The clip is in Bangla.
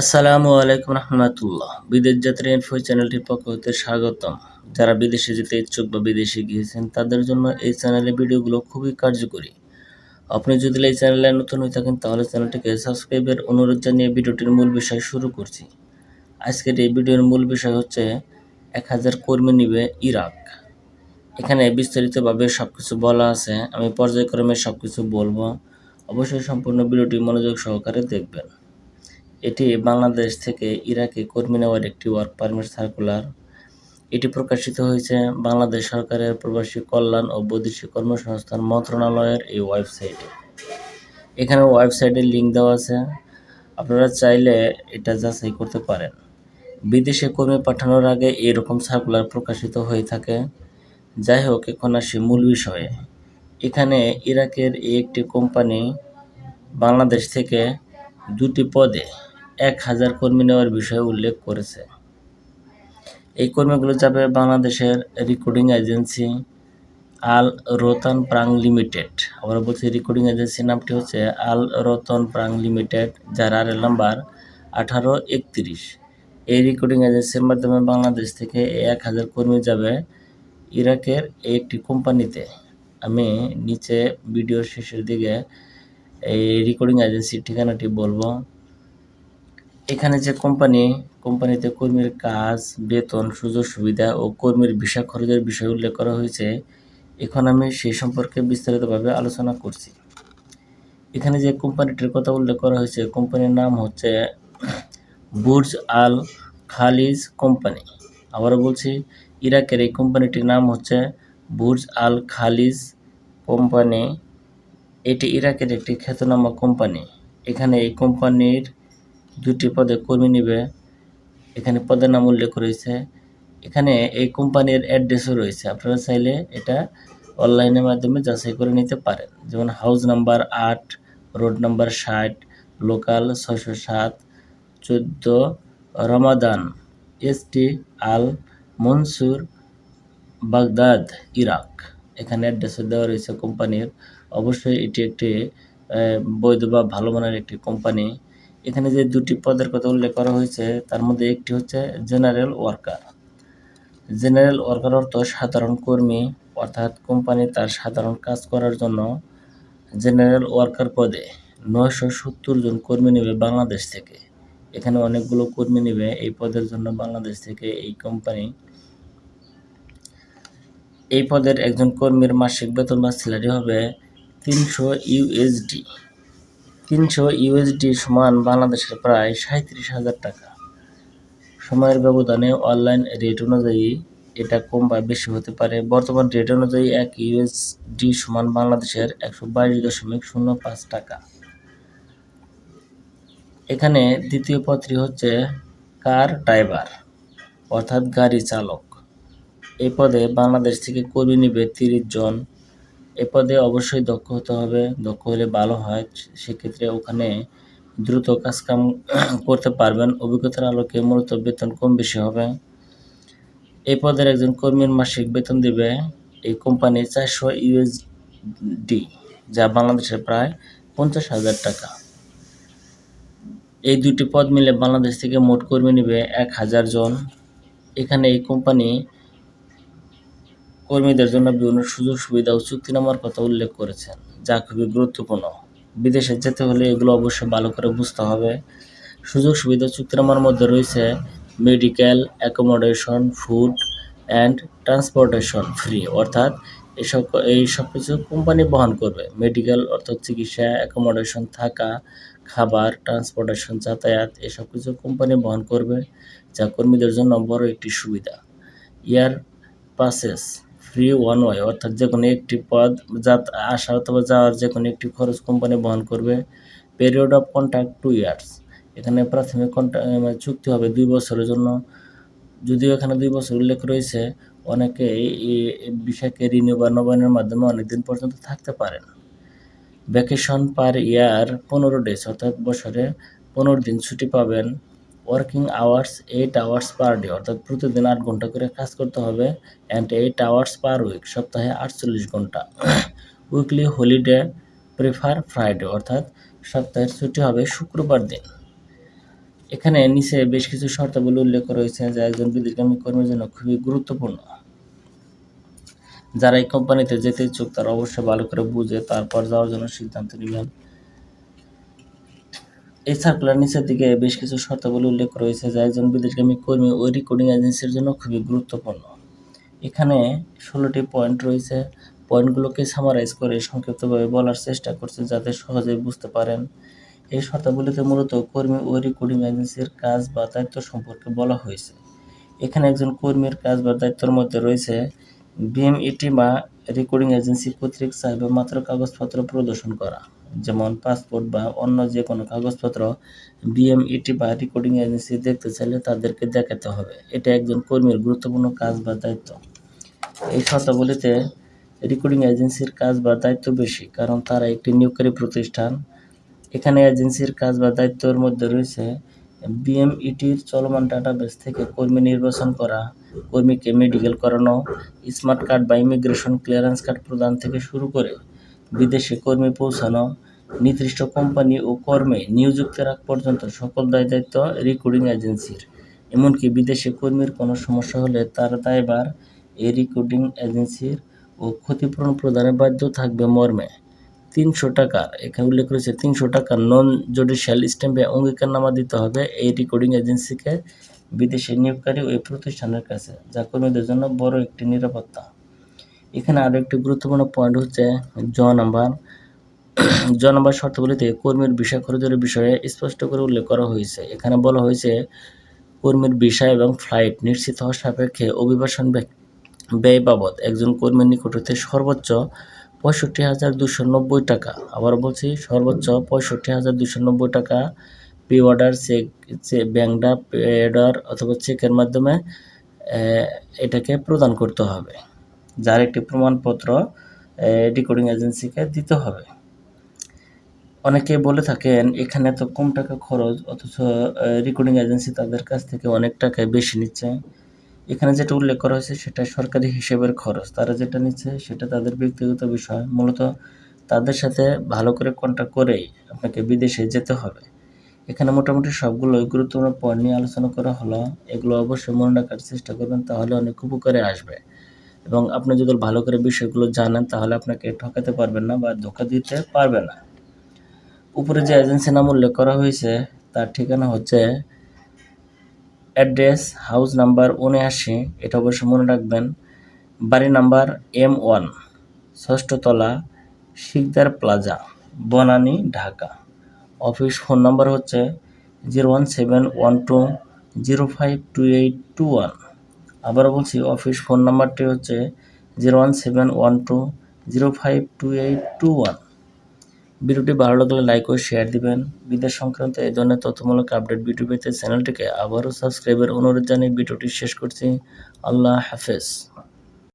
আসসালামু আলাইকুম রহমতুল্লাহ। বিদেশ যাত্রী ইনফো চ্যানেলটির পক্ষ হতে স্বাগতম। যারা বিদেশে যেতে ইচ্ছুক বা বিদেশে গিয়েছেন, তাদের জন্য এই চ্যানেলের ভিডিওগুলো খুবই কার্যকরী। আপনি যদি এই চ্যানেলে নতুন হয়ে থাকেন, তাহলে চ্যানেলটিকে সাবস্ক্রাইবের অনুরোধ জানিয়ে ভিডিওটির মূল বিষয় শুরু করছি। আজকের এই ভিডিওর মূল বিষয় হচ্ছে, এক হাজার কর্মী নিবে ইরাক। এখানে বিস্তারিতভাবে সব কিছু বলা আছে। আমি পর্যায়ক্রমে সব কিছু বলব। অবশ্যই সম্পূর্ণ ভিডিওটি মনোযোগ সহকারে দেখবেন। এটি বাংলাদেশ থেকে ইরাকে কর্মী নেওয়ার একটি ওয়ার্ক পারমিট সার্কুলার এটি প্রকাশিত হয়েছে বাংলাদেশ সরকারের প্রবাসী কল্যাণ ও বৈদেশিক কর্মসংস্থান মন্ত্রণালয়ের এই ওয়েবসাইটে। এখানে ওয়েবসাইটের লিঙ্ক দেওয়া আছে। আপনারা চাইলে এটা যাচাই করতে পারেন। বিদেশে কর্মী পাঠানোর আগে এরকম সার্কুলার প্রকাশিত হয়ে থাকে। যাই হোক, এখন আসি মূল বিষয়ে। এখানে ইরাকের একটি কোম্পানি বাংলাদেশ থেকে দুটি পদে এক হাজার কর্মী নেওয়ার বিষয়ে উল্লেখ করেছে। এই কর্মীগুলো যাবে বাংলাদেশের recording agency Al Ratan প্রাং limited. আমরা বলছি রেকর্ডিং এজেন্সির নামটি হচ্ছে আল রতন প্রাং লিমিটেড, যার আর নাম্বার আঠারো একত্রিশ। এই রেকর্ডিং এজেন্সির মাধ্যমে বাংলাদেশ থেকে এক হাজার কর্মী যাবে ইরাকের একটি কোম্পানিতে। আমি নিচে ভিডিওর শেষের দিকে এই রেকর্ডিং এজেন্সির ঠিকানাটি বলব। এখানে যে কোম্পানি, কোম্পানিতে কর্মীর কাজ, বেতন, সুযোগ সুবিধা ও কর্মীর ভিসা খরচের বিষয় উল্লেখ করা হয়েছে। এখন আমি সেই সম্পর্কে বিস্তারিতভাবে আলোচনা করছি। এখানে যে কোম্পানিটির কথা উল্লেখ করা হয়েছে, কোম্পানির নাম হচ্ছে বুর্জ আল খালিজ কোম্পানি। আবারও বলছি, ইরাকের এই কোম্পানিটির নাম হচ্ছে বুর্জ আল খালিজ কোম্পানি। এটি ইরাকের একটি খ্যাতনামা কোম্পানি। এখানে এই কোম্পানির দুটি পদে কর্মী নিবে। এখানে পদের নাম উল্লেখ রয়েছে। এখানে এই কোম্পানির অ্যাড্রেসও রয়েছে। আপনারা চাইলে এটা অনলাইনের মাধ্যমে যাচাই করে নিতে পারেন। যেমন হাউস নাম্বার আট, রোড নাম্বার ষাট, লোকাল ছয়শো সাত, চোদ্দ Ramadan ST Al Mansour, Baghdad, Iraq. এখানে অ্যাড্রেসও দেওয়া রয়েছে কোম্পানির। অবশ্যই এটি একটি বৈধ বা ভালো মানের একটি কোম্পানি। এখানে যে দুটি পদের কথা উল্লেখ করা হয়েছে, তার মধ্যে একটি হচ্ছে জেনারেল ওয়ার্কার। জেনারেল ওয়ার্কার অর্থ সাধারণ কর্মী, অর্থাৎ কোম্পানি তার সাধারণ কাজ করার জন্য জেনারেল ওয়ার্কার পদে নয়শো সত্তর জন কর্মী নেবে বাংলাদেশ থেকে। এখানে অনেকগুলো কর্মী নেবে এই পদের জন্য বাংলাদেশ থেকে এই কোম্পানি। এই পদের একজন কর্মীর মাসিক বেতন বা স্যালারি হবে তিনশো ইউএসডি। তিনশো ইউএসডি সমান বাংলাদেশের প্রায় সাঁত্রিশ হাজার টাকা। সময়ের ব্যবধানে অনলাইন রেট অনুযায়ী এটা কম বা বেশি হতে পারে। বর্তমান রেট অনুযায়ী এক ইউএসডি সমান বাংলাদেশের একশো বাইশ দশমিক শূন্য পাঁচ টাকা। এখানে দ্বিতীয় পত্রী হচ্ছে কার ড্রাইভার, অর্থাৎ গাড়ি চালক। এই পদে বাংলাদেশ থেকে কর্মী নিবে তিরিশ জন এ পদে অবশ্যই দক্ষ হতে হবে। দক্ষ হলে ভালো হয়। সেক্ষেত্রে ওখানে দ্রুত কাজকাম করতে পারবেন। অভিজ্ঞতার আলোকে মূলত বেতন কম বেশি হবে। এই পদের একজন কর্মীর মাসিক বেতন দেবে এই কোম্পানি চারশো ইউএসডি যা বাংলাদেশের প্রায় পঞ্চাশ হাজার টাকা। এই দুটি পদ মিলে বাংলাদেশ থেকে মোট কর্মী নেবে এক হাজার জন। এখানে এই কোম্পানি কর্মীদের জন্য বিভিন্ন সুযোগ, সুবিধা ও চুক্তিনামার কথা উল্লেখ করেছেন, যা খুবই গুরুত্বপূর্ণ। বিদেশে যেতে হলে এগুলো অবশ্যই ভালো করে বুঝতে হবে। সুযোগ, সুবিধা চুক্তিনামার মধ্যে রয়েছে medical accommodation food and transportation free অর্থাৎ এসব এই সব কিছু কোম্পানি বহন করবে। মেডিকেল, অর্থাৎ চিকিৎসা অ্যাকোমোডেশন থাকা, খাবার ট্রান্সপোর্টেশন যাতায়াত এসব কিছু কোম্পানি বহন করবে, যা কর্মীদের জন্য বড় একটি সুবিধা। Air passes free one way অর্থাৎ যে কোনো একটি পদ যাত, আসা অথবা যাওয়ার যে কোনো একটি খরচ কোম্পানি বহন করবে। Period of contract two years এখানে প্রাথমিক কন্ট্রাক্ট মানে চুক্তি হবে দুই বছরের জন্য। যদিও এখানে দুই বছর উল্লেখ রয়েছে, অনেকে এই বিষয়কে রিনিউ বা নবায়নের মাধ্যমে অনেকদিন পর্যন্ত থাকতে পারেন। ভ্যাকেশন পার ইয়ার পনেরো ডেজ অর্থাৎ বছরে পনেরো দিন ছুটি পাবেন। Working hours eight hours per day, অর্থাৎ প্রতিদিন আট ঘণ্টা করে কাজ করতে হবে and eight hours per week সপ্তাহে আটচল্লিশ ঘণ্টা। উইকলি হলিডে প্রেফার ফ্রাইডে অর্থাৎ সপ্তাহের ছুটি হবে শুক্রবার দিন। এখানে নিচে বেশ কিছু শর্তাবলী উল্লেখ করা হয়েছে যা একজন বিদেশগামী কর্মীর জন্য খুবই গুরুত্বপূর্ণ। যারা এই কোম্পানিতে যেতে ইচ্ছুক, তারা অবশ্যই ভালো করে বুঝে তারপর যাওয়ার জন্য সিদ্ধান্ত নেবেন। এই সার্কুলার নিচের দিকে বেশ কিছু শর্তাবলী উল্লেখ রয়েছে, যা একজন বিদেশগামী কর্মী ওই রেকর্ডিং এজেন্সির জন্য খুবই গুরুত্বপূর্ণ। এখানে ষোলোটি পয়েন্ট রয়েছে। পয়েন্টগুলোকে সামারাইজ করে সংক্ষিপ্তভাবে বলার চেষ্টা করছে যাতে সহজেই বুঝতে পারেন। এই শর্তাবলীতে মূলত কর্মী ও রেকর্ডিং এজেন্সির কাজ বা দায়িত্ব সম্পর্কে বলা হয়েছে। এখানে একজন কর্মীর কাজ বা দায়িত্বের মধ্যে রয়েছে বিএমইটি বা রেকর্ডিং এজেন্সি কর্তৃক চাইবে মাত্র কাগজপত্র প্রদর্শন করা। যেমন পাসপোর্ট বা অন্য যে কোনো কাগজপত্র বিএমইটি বা রেকর্ডিং এজেন্সি দেখতে চাইলে তাদেরকে দেখাতে হবে। এটা একজন কর্মীর গুরুত্বপূর্ণ কাজ বা দায়িত্ব। এই শর্তাবলীতে রেকর্ডিং এজেন্সির কাজ বা দায়িত্ব বেশি, কারণ তারা একটি নিয়োগকারী প্রতিষ্ঠান। এখানে এজেন্সির কাজ বা দায়িত্বের মধ্যে রয়েছে বিএমইটির চলমান ডাটাবেস থেকে কর্মী নির্বাচন করা, কর্মীকে মেডিকেল করানো স্মার্ট কার্ড বা ইমিগ্রেশন ক্লিয়ারেন্স কার্ড প্রদান থেকে শুরু করে বিদেশে কর্মী পৌঁছানো, নির্দিষ্ট কোম্পানি ও কর্মে নিয়োযুক্তের আগ পর্যন্ত সকল দায় দায়িত্ব রেকর্ডিং এজেন্সির এমনকি বিদেশে কর্মীর কোনো সমস্যা হলে তার দায়ভার এই রেকর্ডিং এজেন্সির ও ক্ষতিপূরণ প্রদানে বাধ্য থাকবে মর্মে। তিনশো টাকার, এখানে উল্লেখ করেছে তিনশো টাকার নন জুডিশিয়াল স্ট্যাম্পে অঙ্গীকারনামা দিতে হবে এই রেকর্ডিং এজেন্সিকে বিদেশে নিয়োগকারী ওই প্রতিষ্ঠানের কাছে, যা কর্মীদের জন্য বড় একটি নিরাপত্তা। এখানে আরও একটি গুরুত্বপূর্ণ পয়েন্ট হচ্ছে জ নাম্বার জ নাম্বার শর্তগুলিতে কর্মীর বিষয় খরচের বিষয়ে স্পষ্ট করে উল্লেখ করা হয়েছে। এখানে বলা হয়েছে, কর্মীর বিষয় এবং ফ্লাইট নিশ্চিত হওয়ার সাপেক্ষে অভিবাসন ব্যয় বাবদ একজন কর্মীর নিকট হতে সর্বোচ্চ পঁয়ষট্টি হাজার দুশো নব্বই টাকা। আবার বলছি, সর্বোচ্চ পঁয়ষট্টি হাজার দুশো নব্বই টাকা pay order cheque draft pay order অথবা চেকের মাধ্যমে এটাকে প্রদান করতে হবে। যার একটি প্রমাণপত্র রেকর্ডিং এজেন্সিকে দিতে হবে। অনেকে বলে থাকেন, এখানে তো কম টাকা খরচ, অথচ রেকর্ডিং এজেন্সি তাদের কাছ থেকে অনেক টাকায় বেশি নিচ্ছে। এখানে যেটা উল্লেখ করা হয়েছে, সেটা সরকারি হিসেবের খরচ। তারা যেটা নিচ্ছে, সেটা তাদের ব্যক্তিগত বিষয়। মূলত তাদের সাথে ভালো করে কন্ট্যাক্ট করেই আপনাকে বিদেশে যেতে হবে। এখানে মোটামুটি সবগুলো গুরুত্বপূর্ণ পয়েন্ট নিয়ে আলোচনা করা হলো। এগুলো অবশ্যই মনে রাখার চেষ্টা করবেন, তাহলে অনেক উপকারে আসবে। এবং আপনি যদি ভালো করে বিষয়গুলো জানেন, তাহলে আপনাকে ঠকাতে পারবেন না বা ধোকা দিতে পারবে না। উপরে যে এজেন্সি নাম উল্লেখ করা হয়েছে, তার ঠিকানা হচ্ছে অ্যাড্রেস হাউস নাম্বার উনআশি। এটা অবশ্যই মনে রাখবেন, বাড়ি number M one ষষ্ঠতলা Sikdar plaza, Banani, Dhaka. Office phone number হচ্ছে zero one seven one two zero five two eight two one. আবারও বলছি অফিস ফোন নাম্বারটি হচ্ছে zero one seven one two zero five two eight two one ভিডিওটি ভালো লাগলে লাইক ও শেয়ার দিবেন। বিদেশ সংক্রান্ত এই ধরনের তথ্যমূলক আপডেট ভিডিও পেতে চ্যানেলটিকে আবারও সাবস্ক্রাইবের অনুরোধ জানিয়ে ভিডিওটি শেষ করছি। আল্লাহ হাফেজ।